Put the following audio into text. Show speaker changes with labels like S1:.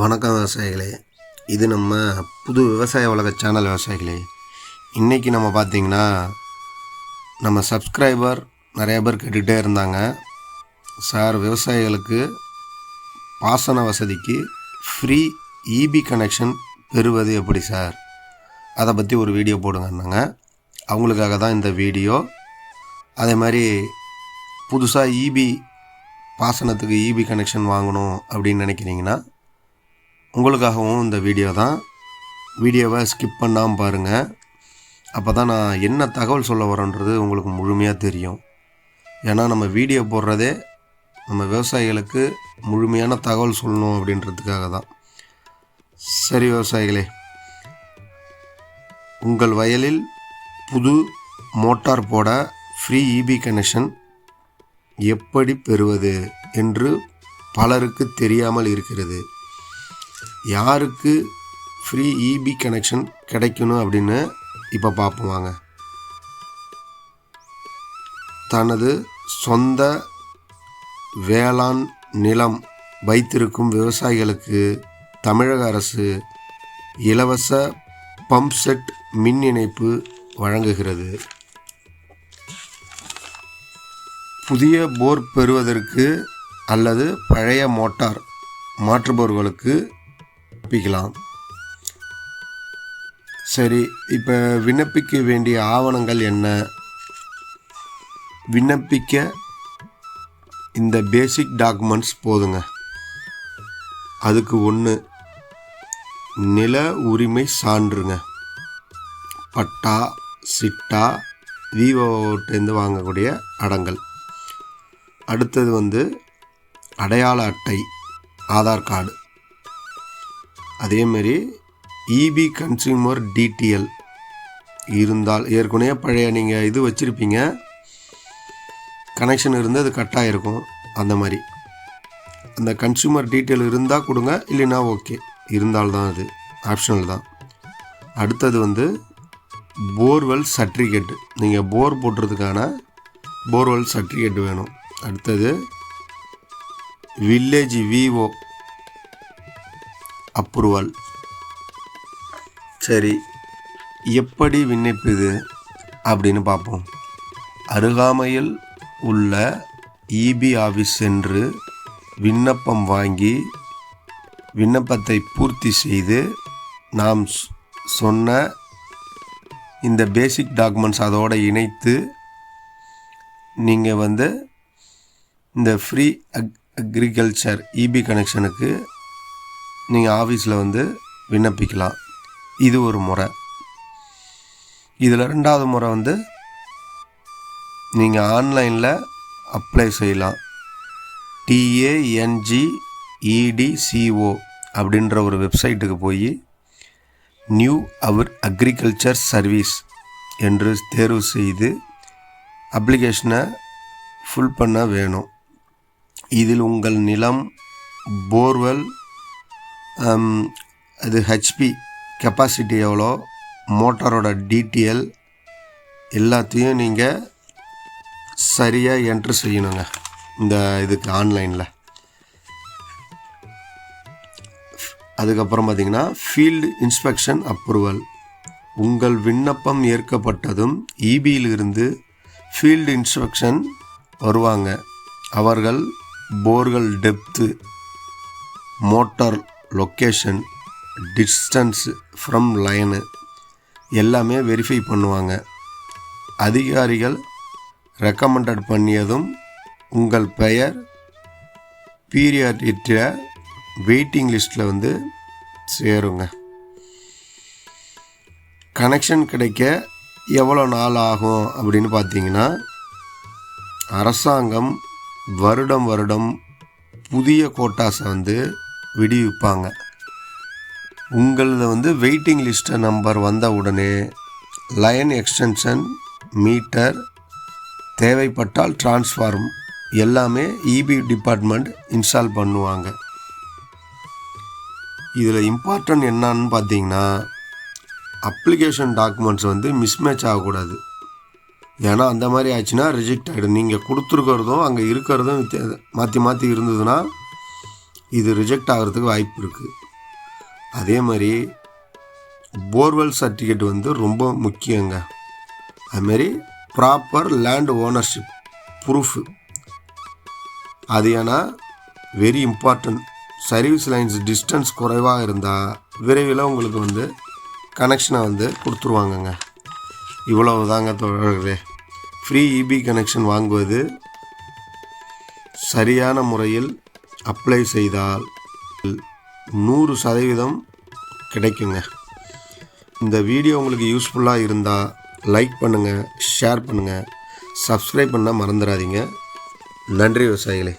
S1: வணக்கம் விவசாயிகளே. இது நம்ம புது விவசாய உலக சேனல் விவசாயிகளே. இன்றைக்கி நம்ம பார்த்திங்கன்னா நம்ம சப்ஸ்கிரைபர் நிறைய பேர் கேட்டுகிட்டே இருந்தாங்க. சார் விவசாயிகளுக்கு பாசன வசதிக்கு ஃப்ரீ இபி கனெக்ஷன் பெறுவது எப்படி சார்? அதை பற்றி ஒரு வீடியோ போடுங்கன்னாங்க. அவங்களுக்காக தான் இந்த வீடியோ அதே மாதிரி புதுசாக இபி பாசனத்துக்கு இபி கனெக்ஷன் வாங்கணும் அப்படின்னு நினைக்கிறீங்கன்னா உங்களுக்காகவும் இந்த வீடியோ தான். வீடியோவை ஸ்கிப் பண்ணாமல் பாருங்கள் அப்போ தான் நான் என்ன தகவல் சொல்ல வரேன்றது உங்களுக்கு முழுமையாக தெரியும். ஏன்னா நம்ம வீடியோ போடுறதே நம்ம விவசாயிகளுக்கு முழுமையான தகவல் சொல்லணும் அப்படின்றதுக்காக தான். சரி விவசாயிகளே. உங்கள் வயலில் புது மோட்டார் போட ஃப்ரீ இபி கனெக்ஷன் எப்படி பெறுவது என்று பலருக்கு தெரியாமல் இருக்கிறது. யாருக்கு ஃப்ரீ இபி கனெக்ஷன் கிடைக்கணும் அப்படின்னு இப்போ பார்ப்போம் வாங்க. தனது சொந்த வேளாண் நிலம் வைத்திருக்கும் விவசாயிகளுக்கு தமிழக அரசு இலவச பம்ப் செட் மின் இணைப்பு வழங்குகிறது. புதிய போர் பெறுவதற்கு அல்லது பழைய மோட்டார் மாற்றுபவர்களுக்கு விண்ணப்பிக்கலாம். சரி இப்போ விண்ணப்பிக்க வேண்டிய ஆவணங்கள் என்ன? விண்ணப்பிக்க இந்த பேசிக் டாக்குமெண்ட்ஸ் போதுங்க. அதுக்கு ஒன்று நில உரிமை சான்றுங்க. பட்டா சிட்டா விவோட்டேருந்து வாங்கக்கூடிய அடங்கல். அடுத்தது வந்து அடையாள அட்டை ஆதார் கார்டு. அதேமாரி இபி கன்சியூமர் டிடிஎல் இருந்தால் ஏற்கனவே பழைய நீங்கள் இது வச்சுருப்பீங்க. கனெக்ஷன் இருந்து அது கட்டாயிருக்கும் அந்த மாதிரி. அந்த கன்சியூமர் டீட்டெயில் இருந்தால் கொடுங்க இல்லைன்னா ஓகே இருந்தால்தான் அது. ஆப்ஷனல் தான். அடுத்தது வந்து போர்வெல் சர்டிஃபிகேட்டு நீங்கள் போர் போடுறதுக்கான போர்வெல் சர்டிஃபிகேட் வேணும். அடுத்தது வில்லேஜ் விஓ அப்ரூவல். சரி எப்படி விண்ணப்பிது அப்படின்னு பார்ப்போம். அருகாமையில் உள்ள இபி ஆஃபீஸ் சென்று விண்ணப்பம் வாங்கி விண்ணப்பத்தை பூர்த்தி செய்து நாம் சொன்ன இந்த பேசிக் டாக்குமெண்ட்ஸ் அதோடு இணைத்து நீங்கள் வந்து இந்த ஃப்ரீ அக் அக்ரிகல்ச்சர் இபி கனெக்ஷனுக்கு நீங்கள் ஆஃபீஸில் வந்து விண்ணப்பிக்கலாம். இது ஒரு முறை. இதில் ரெண்டாவது முறை வந்து நீங்கள் ஆன்லைனில் அப்ளை செய்யலாம். டிஏஎன்ஜிஇடிசிஓ அப்படின்ற ஒரு வெப்சைட்டுக்கு போய் நியூ அவர் அக்ரிகல்ச்சர் சர்வீஸ் என்று தேர்வு செய்து அப்ளிகேஷனை ஃபுல் பண்ண வேணும். இதில் உங்கள் நிலம் போர்வெல் அது ஹெச்பி கெப்பாசிட்டி எவ்வளோ? மோட்டாரோட டிடிஎல் எல்லாத்தையும் நீங்கள் சரியாக என்ட்ரு செய்யணுங்க. இந்த இதுக்கு ஆன்லைனில் அதுக்கப்புறம் பார்த்தீங்கன்னா ஃபீல்டு இன்ஸ்பெக்ஷன் அப்ரூவல் உங்கள் விண்ணப்பம் ஏற்கப்பட்டதும் இபியிலிருந்து ஃபீல்டு இன்ஸ்பெக்ஷன் வருவாங்க. அவர்கள் போர்கள் depth motor location distance from line எல்லாமே வெரிஃபை பண்ணுவாங்க. அதிகாரிகள் ரெக்கமெண்டட் பண்ணியதும் உங்கள் பெயர் பீரியாடிட்ட வெயிட்டிங் லிஸ்ட்டில் வந்து சேருங்க. கனெக்ஷன் கிடைக்க எவ்வளோ நாள் ஆகும் அப்படின்னு பார்த்தீங்கன்னா அரசாங்கம் வருடம் வருடம் புதிய கோட்டாஸை வந்து விடுவிப்பாங்க. உங்களது வந்து வெயிட்டிங் லிஸ்ட்டை நம்பர் வந்த உடனே லைன் எக்ஸ்டென்ஷன் மீட்டர் தேவைப்பட்டால் டிரான்ஸ்ஃபார்ம் எல்லாமே இபி டிபார்ட்மெண்ட் இன்ஸ்டால் பண்ணுவாங்க. இதில் இம்பார்ட்டன்ட் என்னன்னு பார்த்தீங்கன்னா அப்ளிகேஷன் டாக்குமெண்ட்ஸ் வந்து மிஸ்மேட்ச் ஆகக்கூடாது. ஏன்னா அந்த மாதிரி ஆச்சுன்னா ரிஜெக்ட் ஆகிடும் நீங்கள் கொடுத்துருக்கிறதும் அங்கே இருக்கிறதும் மாற்றி மாற்றி இருந்ததுன்னா இது ரிஜெக்ட் ஆகிறதுக்கு வாய்ப்பு இருக்குது அதே மாதிரி போர்வெல் சர்டிஃபிகேட் வந்து ரொம்ப முக்கியங்க. அதுமாரி ப்ராப்பர் லேண்ட் ஓனர்ஷிப் ப்ரூஃபு அது ஏன்னா very important service lines distance குறைவாக இருந்தால் விரைவில் உங்களுக்கு வந்து கனெக்ஷனை வந்து கொடுத்துருவாங்கங்க. இவ்வளவு தாங்க தொடர்களே ஃப்ரீ இபி கனெக்ஷன் வாங்குவது சரியான முறையில் அப்ளை செய்தால் நூறு சதவீதம் கிடைக்குங்க. இந்த வீடியோ உங்களுக்கு யூஸ்ஃபுல்லாக இருந்தால் லைக் பண்ணுங்கள் ஷேர் பண்ணுங்கள் சப்ஸ்கிரைப் பண்ண மறந்துடாதீங்க. நன்றி விவசாயிகளே.